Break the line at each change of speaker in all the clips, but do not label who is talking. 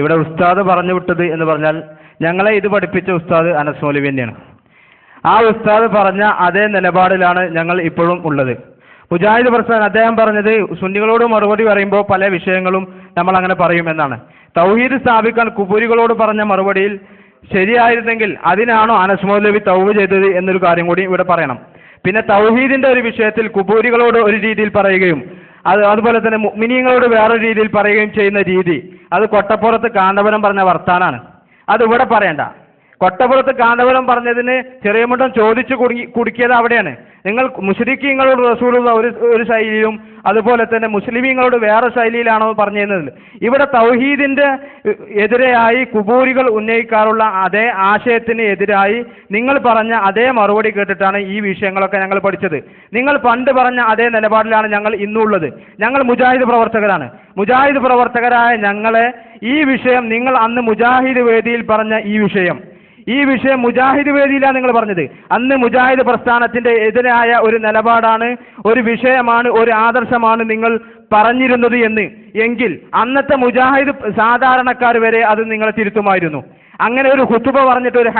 ഇവിടെ ഉസ്താദ് പറഞ്ഞു വിട്ടത് എന്ന് പറഞ്ഞാൽ ഞങ്ങളെ ഇത് പഠിപ്പിച്ച ഉസ്താദ് അനസ് മൗലവി തന്നെയാണ് ആ ഉസ്താദ് പറഞ്ഞ അതേ നിലപാടിലാണ് ഞങ്ങൾ ഇപ്പോഴും ഉള്ളത്. മുജാഹിദ് പ്രസാദ് അദ്ദേഹം പറഞ്ഞത് സുന്നികളോട് മറുപടി പറയുമ്പോൾ പല വിഷയങ്ങളും നമ്മൾ അങ്ങനെ പറയും എന്നാണ്. തൗഹീദ് സ്ഥാപിക്കാൻ കുബൂരികളോട് പറഞ്ഞ മറുപടിയിൽ ശരിയായിരുന്നെങ്കിൽ അതിനാണോ അനസ് മൗലവി തൗവ് ചെയ്തത് എന്നൊരു കാര്യം കൂടി ഇവിടെ പറയണം. പിന്നെ തൗഹീദിന്റെ ഒരു വിഷയത്തിൽ കുബൂരികളോട് ഒരു രീതിയിൽ പറയുകയും അത് അതുപോലെ തന്നെ മുഅ്മിനീങ്ങളോട് വേറൊരു രീതിയിൽ പറയുകയും ചെയ്യുന്ന രീതി അത് കൊട്ടപ്പുറത്ത് കാന്തപുരം പറഞ്ഞ വർത്താനാണ്. അത് ഇവിടെ പറയണ്ട. കൊട്ടപ്പുറത്ത് കാന്തപുരം പറഞ്ഞതിന് ചെറിയ മുട്ടം ചോദിച്ചു കുടുങ്ങി കുടുക്കിയത് അവിടെയാണ്. നിങ്ങൾ മുസ്ലിക്കീങ്ങളോട് റസൂലുള്ള ഒരു ഒരു ശൈലിയും അതുപോലെ തന്നെ മുസ്ലിമീങ്ങളോട് വേറെ ശൈലിയിലാണോ പറഞ്ഞിരുന്നത്. ഇവിടെ തൗഹീദിന്റെ എതിരെയായി കുബൂരികൾ ഉന്നയിക്കാറുള്ള അതേ ആശയത്തിന് എതിരായി നിങ്ങൾ പറഞ്ഞ അതേ മറുപടി കേട്ടിട്ടാണ് ഈ വിഷയങ്ങളൊക്കെ ഞങ്ങൾ പഠിച്ചത്. നിങ്ങൾ പണ്ട് പറഞ്ഞ അതേ നിലപാടിലാണ് ഞങ്ങൾ ഇന്നുള്ളത്. ഞങ്ങൾ മുജാഹിദ് പ്രവർത്തകരാണ്. മുജാഹിദ് പ്രവർത്തകരായ ഞങ്ങളെ ഈ വിഷയം നിങ്ങൾ അന്ന് മുജാഹിദ് വേദിയിൽ പറഞ്ഞ ഈ വിഷയം ഈ വിഷയം മുജാഹിദ് വേദിയിലാണ് നിങ്ങൾ പറഞ്ഞത്. അന്ന് മുജാഹിദ് പ്രസ്ഥാനത്തിന്റെ എതിരായ ഒരു നിലപാടാണ് ഒരു വിഷയമാണ് ഒരു ആദർശമാണ് നിങ്ങൾ പറഞ്ഞിരുന്നത് എന്ന്. എങ്കിൽ അന്നത്തെ മുജാഹിദ് സാധാരണക്കാർ വരെ അത് നിങ്ങളെ തിരുത്തുമായിരുന്നു. അങ്ങനെ ഒരു ഹുത്തുബ പറഞ്ഞിട്ട് ഒരു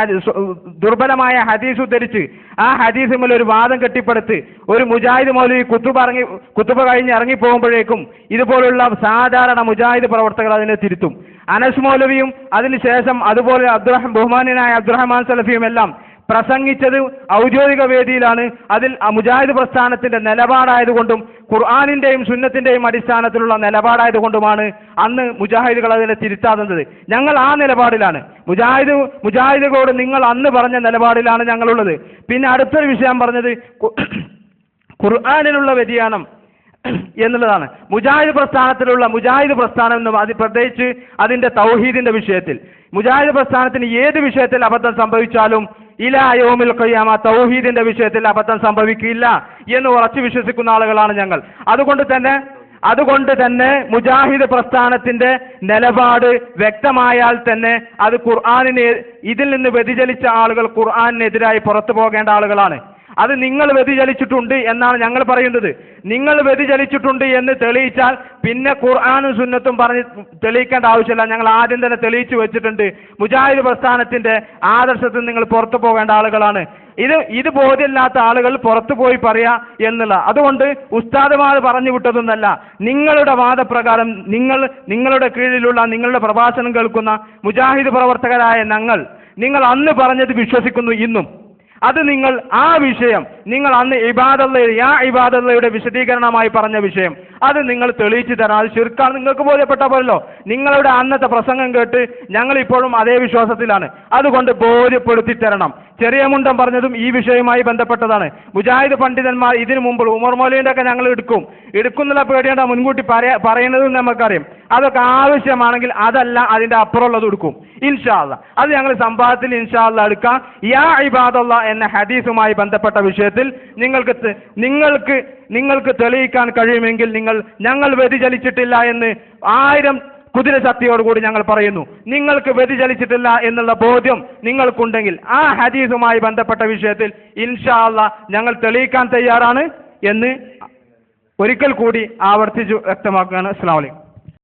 ദുർബലമായ ഹദീസ് ഉദ്ധരിച്ച് ആ ഹദീസ് മേൽ ഒരു വാദം കെട്ടിപ്പടുത്ത് ഒരു മുജാഹിദ് മൗലവി കുത്തുബ ഇറങ്ങി കുത്തുബ കഴിഞ്ഞ് ഇറങ്ങിപ്പോകുമ്പോഴേക്കും ഇതുപോലുള്ള സാധാരണ മുജാഹിദ് പ്രവർത്തകർ അതിനെ തിരുത്തും. അനസ് മൗലവിയും അതിനുശേഷം അതുപോലെ അബ്ദുറഹം ബഹുമാനായ അബ്ദുറഹ്മാൻ സലഫിയും എല്ലാം പ്രസംഗിച്ചത് ഔദ്യോഗിക വേദിയിലാണ്. അതിൽ മുജാഹിദ് പ്രസ്ഥാനത്തിന്റെ നിലപാടായതുകൊണ്ടും ഖുർആാനിന്റെയും സുന്നത്തിന്റെയും അടിസ്ഥാനത്തിലുള്ള നിലപാടായതുകൊണ്ടുമാണ് അന്ന് മുജാഹിദുകൾ അതിനെ തിരുത്താതുന്നത്. ഞങ്ങൾ ആ നിലപാടിലാണ്. മുജാഹിദ് മുജാഹിദുകളോട് നിങ്ങൾ അന്ന് പറഞ്ഞ നിലപാടിലാണ് ഞങ്ങളുള്ളത്. പിന്നെ അടുത്തൊരു വിഷയം പറഞ്ഞത് ഖുർആാനിലുള്ള വ്യതിയാനം എന്നുള്ളതാണ്. മുജാഹിദ് പ്രസ്ഥാനത്തിലുള്ള മുജാഹിദ് പ്രസ്ഥാനം എന്നും അത് പ്രത്യേകിച്ച് അതിന്റെ തൗഹീദിന്റെ വിഷയത്തിൽ. മുജാഹിദ് പ്രസ്ഥാനത്തിന് ഏത് വിഷയത്തിൽ അബദ്ധം സംഭവിച്ചാലും ഇലായോമിൽ കയ്യാമ തൗഹീദിന്റെ വിഷയത്തിൽ അബദ്ധം സംഭവിക്കില്ല എന്ന് ഉറച്ചു വിശ്വസിക്കുന്ന ആളുകളാണ് ഞങ്ങൾ. അതുകൊണ്ട് തന്നെ അതുകൊണ്ട് തന്നെ മുജാഹിദ് പ്രസ്ഥാനത്തിന്റെ നിലപാട് വ്യക്തമായാൽ തന്നെ അത് ഖുർആാനിനെ ഇതിൽ നിന്ന് വ്യതിചലിച്ച ആളുകൾ ഖുർആാനിനെതിരായി പുറത്തു പോകേണ്ട ആളുകളാണ്. അത് നിങ്ങൾ വ്യതിചലിച്ചിട്ടുണ്ട് എന്നാണ് ഞങ്ങൾ പറയുന്നത്. നിങ്ങൾ വ്യതിചലിച്ചിട്ടുണ്ട് എന്ന് തെളിയിച്ചാൽ പിന്നെ ഖുർആാനും സുന്നത്തും പറഞ്ഞ് തെളിയിക്കേണ്ട ആവശ്യമില്ല. ഞങ്ങൾ ആദ്യം തന്നെ തെളിയിച്ചു വെച്ചിട്ടുണ്ട്. മുജാഹിദ് പ്രസ്ഥാനത്തിന്റെ ആദർശത്തിൽ നിങ്ങൾ പുറത്തു പോകേണ്ട ആളുകളാണ്. ഇത് ഇത് ബോധ്യമില്ലാത്ത ആളുകൾ പുറത്തു പോയി പറയാ എന്നുള്ള. അതുകൊണ്ട് ഉസ്താദുമാർ പറഞ്ഞു വിട്ടതൊന്നല്ല. നിങ്ങളുടെ വാദപ്രകാരം നിങ്ങൾ നിങ്ങളുടെ കീഴിലുള്ള നിങ്ങളുടെ പ്രഭാഷണം കേൾക്കുന്ന മുജാഹിദ് പ്രവർത്തകരായ ഞങ്ങൾ. നിങ്ങൾ അന്ന് പറഞ്ഞത് വിശ്വസിക്കുന്നു ഇന്നും. അത് നിങ്ങൾ ആ വിഷയം നിങ്ങൾ അന്ന് ഇബാദല്ല യാ ഇബാദല്ലയുടെ വിശദീകരണമായി പറഞ്ഞ വിഷയം. അത് നിങ്ങൾ തെളിയിച്ചു തരാം. അത് ശിർക്കാണ് നിങ്ങൾക്ക് ബോധ്യപ്പെട്ട പോലല്ലോ. നിങ്ങളുടെ അന്നത്തെ പ്രസംഗം കേട്ട് ഞങ്ങൾ ഇപ്പോഴും അതേ വിശ്വാസത്തിലാണ്. അതുകൊണ്ട് ബോധ്യപ്പെടുത്തി തരണം. ചെറിയ മുണ്ടം പറഞ്ഞതും ഈ വിഷയവുമായി ബന്ധപ്പെട്ടതാണ്. മുജാഹിദ് പണ്ഡിതന്മാർ ഇതിനു മുമ്പ് ഉമർ മൗലിന്റെ ഒക്കെ ഞങ്ങൾ എടുക്കും. എടുക്കുന്നുള്ള പേടിയേണ്ട മുൻകൂട്ടി പറയാ പറയുന്നതും നമുക്കറിയാം. അതൊക്കെ ആവശ്യമാണെങ്കിൽ അതല്ല അതിന്റെ അപ്പുറമുള്ളത് എടുക്കും. ഇൻഷാല്ല അത് ഞങ്ങൾ സംഭവത്തിൽ ഇൻഷാല്ല എടുക്കാം. യാ ഇബാദുള്ള എന്ന ഹദീസുമായി ബന്ധപ്പെട്ട വിഷയത്തിൽ നിങ്ങൾക്ക് നിങ്ങൾക്ക് നിങ്ങൾക്ക് തെളിയിക്കാൻ കഴിയുമെങ്കിൽ നിങ്ങൾ ഞങ്ങൾ വ്യതിചലിച്ചിട്ടില്ല എന്ന് ആയിരം കുതിര ശക്തിയോടുകൂടി ഞങ്ങൾ പറയുന്നു. നിങ്ങൾക്ക് വ്യതിചലിച്ചിട്ടില്ല എന്നുള്ള ബോധ്യം നിങ്ങൾക്കുണ്ടെങ്കിൽ ആ ഹദീസുമായി ബന്ധപ്പെട്ട വിഷയത്തിൽ ഇൻഷാല്ല ഞങ്ങൾ തെളിയിക്കാൻ തയ്യാറാണ് എന്ന് ഒരിക്കൽ കൂടി ആവർത്തിച്ചു വ്യക്തമാക്കുകയാണ്. അസ്സാം വലൈക്കും